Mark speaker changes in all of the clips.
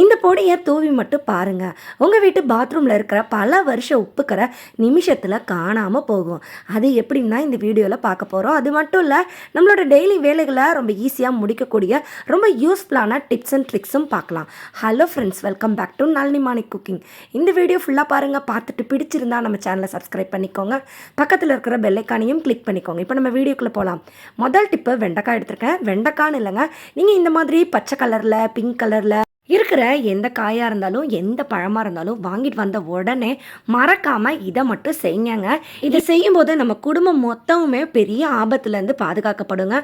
Speaker 1: இந்த பொடியை தூவி மட்டும் பாருங்கள் உங்கள் வீட்டு பாத்ரூமில் இருக்கிற பல வருஷம் உப்புக்கரை நிமிஷத்தில் காணாமல் போகும். அது எப்படின்னா இந்த வீடியோவில் பார்க்க போகிறோம் அது மட்டும் இல்லை நம்மளோட டெய்லி வேலைகளை ரொம்ப ஈஸியாக முடிக்கக்கூடிய ரொம்ப யூஸ்ஃபுல்லான டிப்ஸ் அண்ட் ட்ரிக்ஸும் பார்க்கலாம். Hello friends welcome back to Nalini Manik cooking இந்த வீடியோ ஃபுல்லாக பாருங்கள் பார்த்துட்டு பிடிச்சிருந்தா நம்ம சேனலை சப்ஸ்கிரைப் பண்ணிக்கோங்க. பக்கத்தில் இருக்கிற பெல்லைக்கானையும் கிளிக் பண்ணிக்கோங்க. இப்போ நம்ம வீடியோக்குள்ளே போகலாம் முதல் டிப்பு வெண்டைக்காய் எடுத்திருக்கேன். வெண்டைக்கான்னு இல்லைங்க நீங்கள் இந்த மாதிரி பச்சை கலரில் பிங்க் கலரில் இருக்கிற எந்த காயாக இருந்தாலும் எந்த பழமாக இருந்தாலும் வாங்கிட்டு வந்த உடனே மறக்காமல் இதை மட்டும் செய்யுங்க. இதை செய்யும்போது நம்ம குடும்பம் மொத்தமுமே பெரிய ஆபத்துலேருந்து பாதுகாக்கப்படுங்க.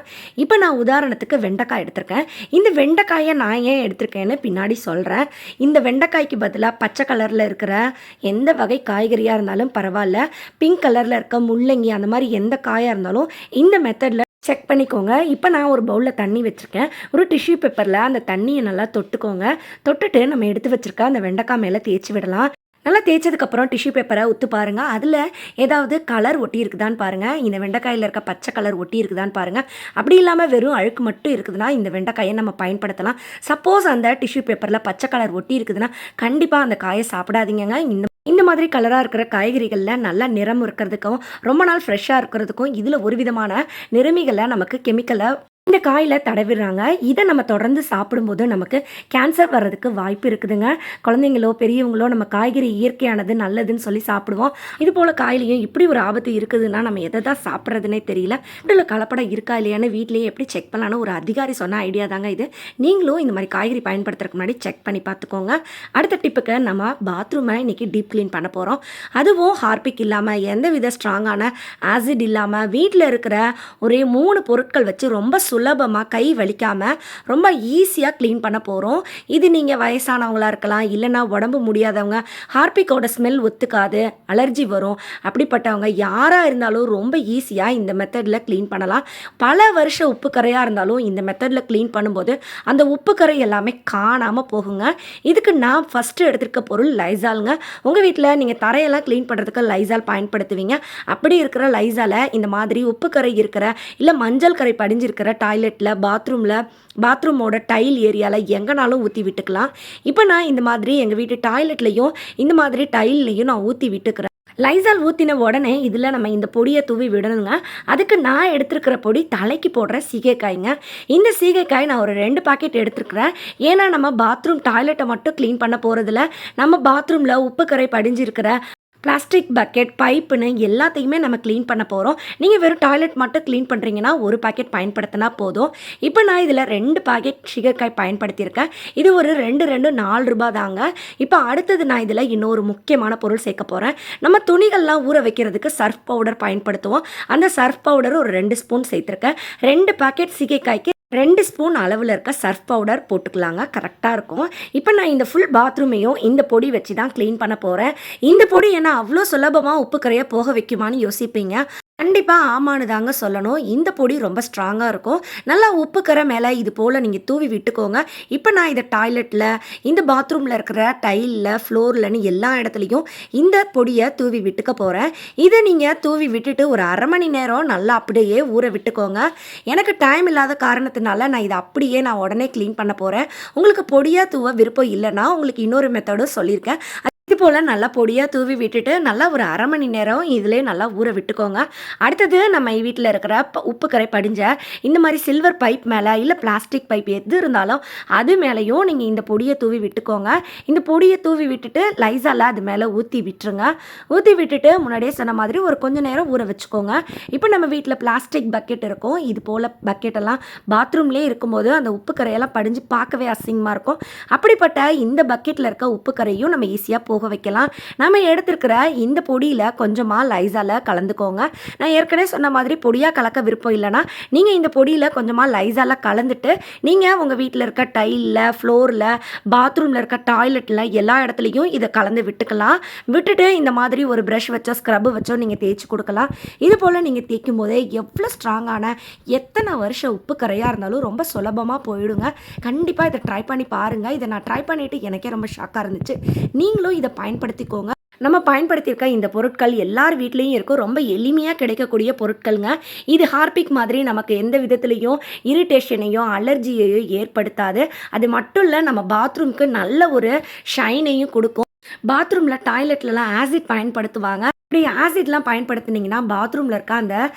Speaker 1: இப்போ நான் உதாரணத்துக்கு வெண்டைக்காய் எடுத்திருக்கேன். இந்த வெண்டைக்காயை நான் ஏன் எடுத்திருக்கேன்னு பின்னாடி சொல்கிறேன் இந்த வெண்டைக்காய்க்கு பதிலாக பச்சை கலரில் இருக்கிற எந்த வகை காய்கறியாக இருந்தாலும் பரவாயில்ல. பிங்க் கலரில் இருக்க முள்ளங்கி அந்த மாதிரி எந்த காயாக இருந்தாலும் இந்த மெத்தடில் செக் பண்ணிக்கோங்க. இப்போ நான் ஒரு பவுலில் தண்ணி வச்சுருக்கேன். ஒரு டிஷ்யூ பேப்பரில் அந்த தண்ணியை நல்லா தொட்டுக்கோங்க. தொட்டுட்டு நம்ம எடுத்து வச்சுருக்க அந்த வெண்டைக்காய் மேலே தேய்ச்சி விடலாம். நல்லா தேய்ச்சதுக்கப்புறம் டிஷ்யூ பேப்பரை உத்து பாருங்கள் அதில் ஏதாவது கலர் ஒட்டி இருக்குதான்னு பாருங்கள் இந்த வெண்டைக்காயில் இருக்க பச்சை கலர் ஒட்டி இருக்குதான்னு பாருங்கள் அப்படி இல்லாமல் வெறும் அழுக்கு மட்டும் இருக்குதுன்னா இந்த வெண்டைக்காயை நம்ம பயன்படுத்தலாம். சப்போஸ் அந்த டிஷ்யூ பேப்பரில் பச்சை கலர் ஒட்டி இருக்குதுன்னா கண்டிப்பாக அந்த காயை சாப்பிடாதீங்க இந்த இந்த மாதிரி கலராக இருக்கிற காய்கறிகளில் நல்லா நிறம் இருக்கிறதுக்கும் ரொம்ப நாள் ஃப்ரெஷ்ஷாக இருக்கிறதுக்கும் இதில் ஒரு விதமான நிறமிகளை நமக்கு கெமிக்கலை இந்த காயில் தடவிடுறாங்க. இதை நம்ம தொடர்ந்து சாப்பிடும்போது நமக்கு கேன்சர் வர்றதுக்கு வாய்ப்பு இருக்குதுங்க. குழந்தைங்களோ பெரியவங்களோ நம்ம காய்கறி இயற்கையானது நல்லதுன்னு சொல்லி சாப்பிடுவோம். இது போல் காயிலையும் இப்படி ஒரு ஆபத்து இருக்குதுன்னா நம்ம எதை தான் சாப்பிட்றதுனே தெரியல. இதில் கலப்படம் இருக்கா இல்லையான்னு வீட்லேயே எப்படி செக் பண்ணலான்னு ஒரு அதிகாரி சொன்ன ஐடியா தாங்க இது. நீங்களும் இந்த மாதிரி காய்கறி பயன்படுத்துறதுக்கு முன்னாடி செக் பண்ணி பார்த்துக்கோங்க. அடுத்த டிப்புக்கு நம்ம பாத்ரூமை இன்றைக்கி டீப் க்ளீன் பண்ண போகிறோம் அதுவும் ஹார்பிக் இல்லாமல் எந்த வித ஸ்ட்ராங்கான ஆசிட் இல்லாமல் வீட்டில் இருக்கிற ஒரே மூணு பொருட்கள் வச்சு ரொம்ப சுலபமாக கை வலிக்காமல் ரொம்ப ஈஸியாக க்ளீன் பண்ண போகிறோம் இது நீங்கள் வயசானவங்களாக இருக்கலாம் இல்லைனா உடம்பு முடியாதவங்க ஹார்பிக்கோட ஸ்மெல் ஒத்துக்காது அலர்ஜி வரும். அப்படிப்பட்டவங்க யாராக இருந்தாலும் ரொம்ப ஈஸியாக இந்த மெத்தடில் க்ளீன் பண்ணலாம். பல வருஷ உப்பு கரையாக இருந்தாலும் இந்த மெத்தடில் க்ளீன் பண்ணும்போது அந்த உப்பு கரை எல்லாமே காணாமல் போகுங்க. இதுக்கு நான் ஃபஸ்ட்டு எடுத்திருக்க பொருள் லைசாலுங்க உங்கள் வீட்டில் நீங்கள் தரையெல்லாம் க்ளீன் பண்ணுறதுக்கு லைசால் பயன்படுத்துவீங்க. அப்படி இருக்கிற லைசாலை இந்த மாதிரி உப்பு கரை இருக்கிற இல்லை மஞ்சள் கரை படிஞ்சிருக்கிற டாய்லெட்டில் பாத்ரூமில் பாத்ரூமோட டைல் ஏரியாவில் எங்கேனாலும் ஊற்றி விட்டுக்கலாம். இப்போ நான் இந்த மாதிரி எங்கள் வீட்டு டாய்லெட்லேயும் இந்த மாதிரி டைல்லையும் நான் ஊற்றி விட்டுக்கிறேன். லைசால் ஊற்றின உடனே இதில் நம்ம இந்த பொடியை தூவி விடணுங்க. அதுக்கு நான் எடுத்துருக்கிற பொடி தலைக்கு போடுற சீகைக்காய்ங்க. இந்த சீகைக்காய் நான் ஒரு ரெண்டு பாக்கெட் எடுத்துருக்கிறேன். ஏன்னா நம்ம பாத்ரூம் டாய்லெட்டை மட்டும் க்ளீன் பண்ண போகிறதில்ல நம்ம பாத்ரூமில் உப்பு கரை படிஞ்சிருக்கிற பிளாஸ்டிக் பக்கெட் பைப்புன்னு எல்லாத்தையுமே நம்ம க்ளீன் பண்ண போகிறோம் நீங்கள் வெறும் டாய்லெட் மட்டும் க்ளீன் பண்ணுறீங்கன்னா ஒரு பாக்கெட் பயன்படுத்தினா போதும். இப்போ நான் இதில் ரெண்டு பாக்கெட் சிகர்காய் பயன்படுத்தியிருக்கேன். இது ஒரு ரெண்டு ரெண்டு நாலு ரூபா தாங்க. இப்போ அடுத்தது நான் இதில் இன்னொரு முக்கியமான பொருள் சேர்க்க போகிறேன் நம்ம துணிகள்லாம் ஊற வைக்கிறதுக்கு சர்ஃப் பவுடர் பயன்படுத்துவோம். அந்த சர்ஃப் பவுடர் ஒரு ரெண்டு ஸ்பூன் சேர்த்துருக்கேன். ரெண்டு பாக்கெட் சிகைக்காய்க்கு ரெண்டு ஸ்பூன் அளவில் இருக்க சர்ஃப் பவுடர் போட்டுக்கலாங்க. கரெக்டாக இருக்கும். இப்போ நான் இந்த ஃபுல் பாத்ரூமையும் இந்த பொடி வச்சு தான் க்ளீன் பண்ண போகிறேன் இந்த பொடி என்ன அவ்வளோ சுலபமாக உப்பு கரையை போக வைக்குமான்னு யோசிப்பீங்க. கண்டிப்பாக ஆமான்னு தாங்க சொல்லணும். இந்த பொடி ரொம்ப ஸ்ட்ராங்காக இருக்கும். நல்லா உப்புக்கிற மேலே இது போல் நீங்கள் தூவி விட்டுக்கோங்க. இப்போ நான் இதை டாய்லெட்டில் இந்த பாத்ரூமில் இருக்கிற டைலில் ஃப்ளோர்லன்னு எல்லா இடத்துலையும் இந்த பொடியை தூவி விட்டுக்க போகிறேன் இதை நீங்கள் தூவி விட்டுட்டு ஒரு அரை மணி நேரம் நல்லா அப்படியே ஊற விட்டுக்கோங்க. எனக்கு டைம் இல்லாத காரணத்தினால நான் இதை அப்படியே நான் உடனே க்ளீன் பண்ண போகிறேன் உங்களுக்கு பொடியாக தூவ விருப்பம் இல்லைன்னா உங்களுக்கு இன்னொரு மெத்தடும் சொல்லியிருக்கேன் இது போல் நல்லா பொடியாக தூவி விட்டுட்டு நல்லா ஒரு அரை மணி நேரம் இதிலே நல்லா ஊற விட்டுக்கோங்க. அடுத்தது நம்ம வீட்டில் இருக்கிற உப்பு கரை படிஞ்ச இந்த மாதிரி சில்வர் பைப் மேலே இல்லை பிளாஸ்டிக் பைப் எது இருந்தாலும் அது மேலேயும் நீங்கள் இந்த பொடியை தூவி விட்டுக்கோங்க. இந்த பொடியை தூவி விட்டுட்டு லைசால அது மேலே ஊற்றி விட்டுருங்க. ஊற்றி விட்டுட்டு முன்னாடியே சொன்ன மாதிரி ஒரு கொஞ்ச நேரம் ஊற வச்சுக்கோங்க. இப்போ நம்ம வீட்டில் பிளாஸ்டிக் பக்கெட் இருக்கும். இது போல் பக்கெட்டெல்லாம் பாத்ரூம்லேயே இருக்கும்போது அந்த உப்பு கரையெல்லாம் படிஞ்சு பார்க்கவே அசிங்கமாக இருக்கும். அப்படிப்பட்ட இந்த பக்கெட்டில் இருக்க உப்பு கரையும் நம்ம ஈஸியாக போக வைக்கலாம். நம்ம எடுத்துருக்கிற இந்த பொடியில் கொஞ்சமாக லைசால கலந்துக்கோங்க. நான் ஏற்கனவே சொன்ன மாதிரி பொடியாக கலக்க விருப்பம் இல்லைன்னா நீங்கள் இந்த பொடியில் கொஞ்சமாக லைசால கலந்துட்டு நீங்கள் உங்கள் வீட்டில் இருக்க டைலில் ஃப்ளோரில் பாத்ரூமில் இருக்க டாய்லெட்டில் எல்லா இடத்துலையும் இதை கலந்து விட்டுக்கலாம். விட்டுட்டு இந்த மாதிரி ஒரு ப்ரஷ் வச்சோ ஸ்க்ரப் வச்சோ நீங்கள் தேய்ச்சி கொடுக்கலாம். இது போல் நீங்கள் தேய்க்கும் போதே எவ்வளோ ஸ்ட்ராங்கான எத்தனை வருஷம் உப்பு கரையாக இருந்தாலும் ரொம்ப சுலபமாக போயிடுங்க. கண்டிப்பாக இதை ட்ரை பண்ணி பாருங்கள் இதை நான் ட்ரை பண்ணிவிட்டு எனக்கே ரொம்ப ஷாக்காக இருந்துச்சு. நீங்களும் இதை பயன்படுத்திக்கோங்க. நம்ம பயன்படுத்தியிருக்க இந்த பொருட்கள் எல்லார் வீட்லேயும் இருக்கும். ரொம்ப எளிமையாக கிடைக்கக்கூடிய பொருட்கள்ங்க. இது ஹார்பிக் மாதிரி நமக்கு எந்த விதத்துலேயும் இரிட்டேஷனையோ அலர்ஜியையோ ஏற்படுத்தாது. அது மட்டும் இல்லை நம்ம பாத்ரூம்க்கு நல்ல ஒரு ஷைனையும் கொடுக்கும். பாத்ரூமில் டாய்லெட்லலாம் ஆசிட் பயன்படுத்துவாங்க. இப்படி ஆசிட்லாம் பயன்படுத்துனீங்கன்னா பாத்ரூமில் இருக்க அந்த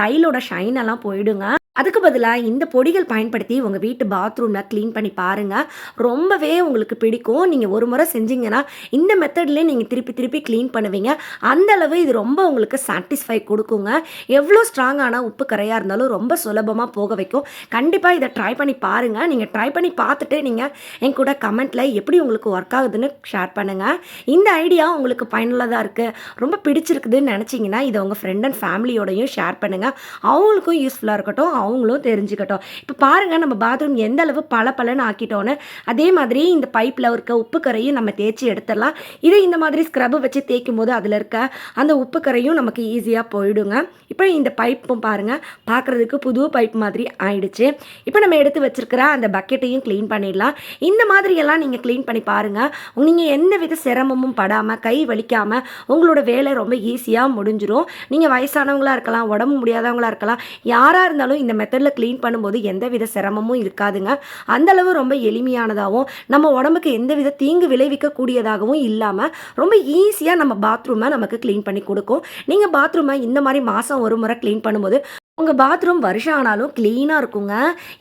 Speaker 1: டைலோட ஷைனெல்லாம் போயிடுங்க. அதுக்கு பதிலாக இந்த பொடிகள் பயன்படுத்தி உங்கள் வீட்டு பாத்ரூமில் க்ளீன் பண்ணி பாருங்கள் ரொம்பவே உங்களுக்கு பிடிக்கும். நீங்கள் ஒரு முறை செஞ்சீங்கன்னா இந்த மெத்தட்லேயே நீங்கள் திருப்பி திருப்பி க்ளீன் பண்ணுவீங்க. அந்த அளவு இது ரொம்ப உங்களுக்கு சாட்டிஸ்ஃபை கொடுக்குங்க. எவ்வளோ ஸ்ட்ராங்கான உப்பு கரையாக இருந்தாலும் ரொம்ப சுலபமாக போக வைக்கும். கண்டிப்பாக இதை ட்ரை பண்ணி பாருங்கள் நீங்கள் ட்ரை பண்ணி பார்த்துட்டு நீங்கள் என் கூட கமெண்ட்டில் எப்படி உங்களுக்கு ஒர்க் ஆகுதுன்னு ஷேர் பண்ணுங்கள் இந்த ஐடியா உங்களுக்கு பயனுள்ளதாக இருக்குது ரொம்ப பிடிச்சிருக்குதுன்னு நினச்சிங்கன்னா இதை உங்கள் ஃப்ரெண்ட் அண்ட் ஃபேமிலியோடையும் ஷேர் பண்ணுங்கள் அவங்களுக்கும் யூஸ்ஃபுல்லாக இருக்கட்டும். அவங்களும் தெரிஞ்சுக்கட்டும். இப்போ பாருங்கள் நம்ம பாத்ரூம் எந்த அளவு பல பலன்னு ஆக்கிட்டோன்னு. அதே மாதிரி இந்த பைப்பில் இருக்க உப்பு கரையும் நம்ம தேய்ச்சி எடுத்துடலாம். இதை இந்த மாதிரி ஸ்க்ரப்பு வச்சு தேய்க்கும் போது அதில் இருக்க அந்த உப்பு கரையும் நமக்கு ஈஸியாக போயிடுங்க. இப்போ இந்த பைப்பும் பாருங்கள் பார்க்குறதுக்கு புது பைப் மாதிரி ஆயிடுச்சு. இப்போ நம்ம எடுத்து வச்சுருக்கிற அந்த பக்கெட்டையும் க்ளீன் பண்ணிடலாம். இந்த மாதிரியெல்லாம் நீங்கள் க்ளீன் பண்ணி பாருங்கள் நீங்கள் எந்த வித சிரமமும் படாமல் கை வலிக்காமல் உங்களோட வேலை ரொம்ப ஈஸியாக முடிஞ்சிடும் நீங்கள் வயசானவங்களா இருக்கலாம் உடம்பு முடியாதவங்களா இருக்கலாம் யாராக இருந்தாலும் இந்த மெத்தடில் க்ளீன் பண்ணும்போது எந்த வித சிரமமும் இருக்காதுங்க. அந்த அளவு ரொம்ப எளிமையானதாகவும் நம்ம உடம்புக்கு எந்த வித தீங்கு விளைவிக்கக்கூடியதாகவும் இல்லாமல் ரொம்ப ஈஸியாக நம்ம பாத்ரூமை நமக்கு க்ளீன் பண்ணி கொடுக்கும். நீங்கள் பாத்ரூமை இந்த மாதிரி மாதம் ஒரு முறை க்ளீன் பண்ணும்போது உங்கள் பாத்ரூம் வருஷம் ஆனாலும் க்ளீனாக இருக்குங்க.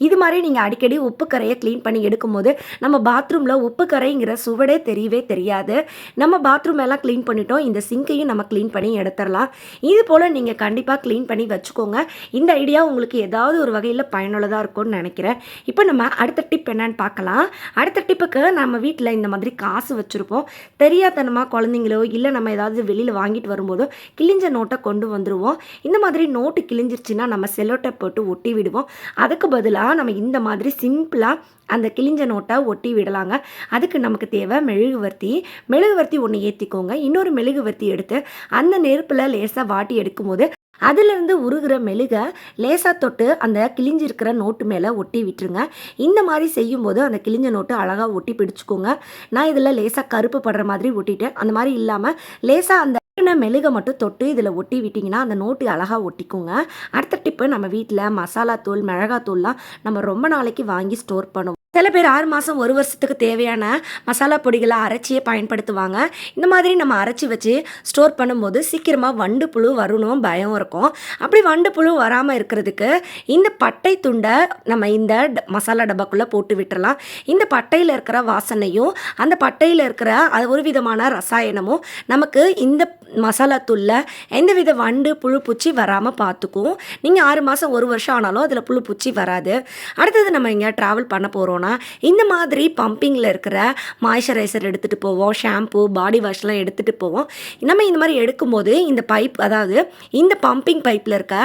Speaker 1: இது மாதிரி நீங்கள் அடிக்கடி உப்பு கரையை க்ளீன் பண்ணி எடுக்கும்போது நம்ம பாத்ரூமில் உப்பு கரைங்கிற சுவடே தெரியவே தெரியாது. நம்ம பாத்ரூம் எல்லாம் க்ளீன் பண்ணிட்டோம் இந்த சிங்கையும் நம்ம க்ளீன் பண்ணி எடுத்துடலாம். இது போல் நீங்கள் கண்டிப்பாக க்ளீன் பண்ணி வச்சுக்கோங்க. இந்த ஐடியா உங்களுக்கு ஏதாவது ஒரு வகையில் பயனுள்ளதாக இருக்கும்னு நினைக்கிறேன். இப்போ நம்ம அடுத்த டிப் என்னன்னு பார்க்கலாம். அடுத்த டிப்புக்கு நம்ம வீட்டில் இந்த மாதிரி காசு வச்சுருப்போம். தெரியாதனமாக குழந்தைங்களோ இல்லை நம்ம ஏதாவது வெளியில் வாங்கிட்டு வரும்போதோ கிழிஞ்ச நோட்டை கொண்டு வந்துடுவோம் இந்த மாதிரி நோட்டு கிழிஞ்சிருச்சுன்னா நம்ம செல்லோட்டை போட்டு ஒட்டி விடுவோம். அதுக்கு பதிலாக நம்ம இந்த மாதிரி சிம்பிளாக அந்த கிழிஞ்ச நோட்டை ஒட்டி விடலாங்க. அதுக்கு நமக்கு தேவை மெழுகுவர்த்தி. மெழுகுவர்த்தி ஒன்று ஏற்றிக்கோங்க இன்னொரு மெழுகுவர்த்தி எடுத்து அந்த நெருப்பில் லேசாக வாட்டி எடுக்கும்போது அதிலிருந்து உருகிற மெழுகை லேசாக தொட்டு அந்த கிழிஞ்சிருக்கிற நோட்டு மேலே ஒட்டி விட்டுருங்க. இந்த மாதிரி செய்யும்போது அந்த கிழிஞ்ச நோட்டு அழகாக ஒட்டி பிடிச்சிக்கோங்க. நான் இதில் லேசாக கருப்பு படுற மாதிரி ஒட்டிட்டேன். அந்த மாதிரி இல்லாமல் லேசாக அந்த மெழுகை மட்டும் தொட்டு இதில் ஒட்டி விட்டிங்கன்னா அந்த நோட்டு அழகாக ஒட்டிக்குங்க. அடுத்த டிப்பு நம்ம வீட்டில் மசாலா தூள் மிளகாத்தூள்லாம் நம்ம ரொம்ப நாளைக்கு வாங்கி ஸ்டோர் பண்ணுவோம். சில பேர் ஆறு மாதம் ஒரு வருஷத்துக்கு தேவையான மசாலா பொடிகளை அரைச்சியே பயன்படுத்துவாங்க. இந்த மாதிரி நம்ம அரைச்சி வச்சு ஸ்டோர் பண்ணும்போது சீக்கிரமாக வண்டு புழு வரணும் பயம் இருக்கும். அப்படி வண்டு புழு வராமல் இருக்கிறதுக்கு இந்த பட்டை துண்டை நம்ம இந்த ட- மசாலா டப்பாக்குள்ளே போட்டு விட்டுறலாம். இந்த பட்டையில் இருக்கிற வாசனையும் அந்த பட்டையில் இருக்கிற அது ஒரு விதமான ரசாயனமும் நமக்கு இந்த மசாலா தூளில் எந்தவித வண்டு புழு பூச்சி வராமல் பார்த்துக்கும் நீங்கள் ஆறு மாதம் ஒரு வருஷம் ஆனாலும் அதில் புழு பூச்சி வராது. அடுத்தது நம்ம இங்கே ட்ராவல் பண்ண போகிறோன்னா இந்த மாதிரி பம்பிங்கில் இருக்கிற மாய்ஸ்சரைசர் எடுத்துகிட்டு போவோம் ஷாம்பு பாடி வாஷ்லாம் எடுத்துகிட்டு போவோம். நம்ம இந்த மாதிரி எடுக்கும்போது இந்த பைப் அதாவது இந்த பம்பிங் பைப்பில் இருக்க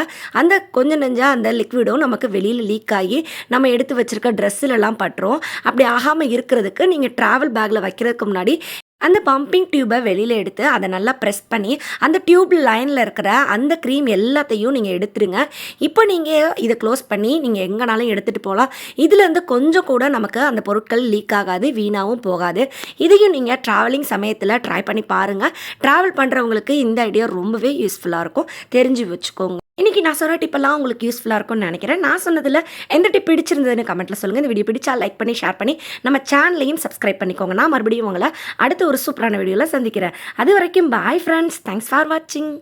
Speaker 1: அந்த கொஞ்சம் நெஞ்சா அந்த லிக்விடும் நமக்கு வெளியில் லீக் ஆகி நம்ம எடுத்து வச்சிருக்க ட்ரெஸ்ஸுலலாம் பட்டுரும். அப்படி ஆகாமல் இருக்கிறதுக்கு நீங்கள் ட்ராவல் பேக்கில் வைக்கிறதுக்கு முன்னாடி அந்த பம்பிங் டியூபை வெளியில் எடுத்து அதை நல்லா ப்ரெஸ் பண்ணி அந்த டியூப் லைனில் இருக்கிற அந்த க்ரீம் எல்லாத்தையும் நீங்கள் எடுத்துருங்க. இப்போ நீங்கள் இதை க்ளோஸ் பண்ணி நீங்கள் எங்கேனாலும் எடுத்துகிட்டு போகலாம் இதுலேருந்து கொஞ்சம் கூட நமக்கு அந்த பொருட்கள் லீக் ஆகாது வீணாகவும் போகாது. இதையும் நீங்கள் ட்ராவலிங் சமயத்தில் ட்ரை பண்ணி பாருங்கள் ட்ராவல் பண்ணுறவங்களுக்கு இந்த ஐடியா ரொம்பவே யூஸ்ஃபுல்லாக இருக்கும். தெரிஞ்சு வச்சுக்கோங்க. இன்றைக்கி நான் சொன்ன டிப்பெல்லாம் உங்களுக்கு யூஸ்ஃபுல்லாக இருக்கும்னு நினைக்கிறேன். நான் சொன்னதில் எந்த டிப் பிடிச்சிருந்ததுன்னு கமெண்ட்டில் சொல்லுங்கள் இந்த வீடியோ பிடிச்சா லைக் பண்ணி ஷேர் பண்ணி நம்ம சேனலையும் சப்ஸ்கிரைப் பண்ணிக்கோங்க. நான் மறுபடியும் உங்களை அடுத்த ஒரு சூப்பரான வீடியோவில் சந்திக்கிறேன். அது வரைக்கும் பாய் ஃப்ரெண்ட்ஸ் தேங்க்ஸ் ஃபார் வாட்சிங்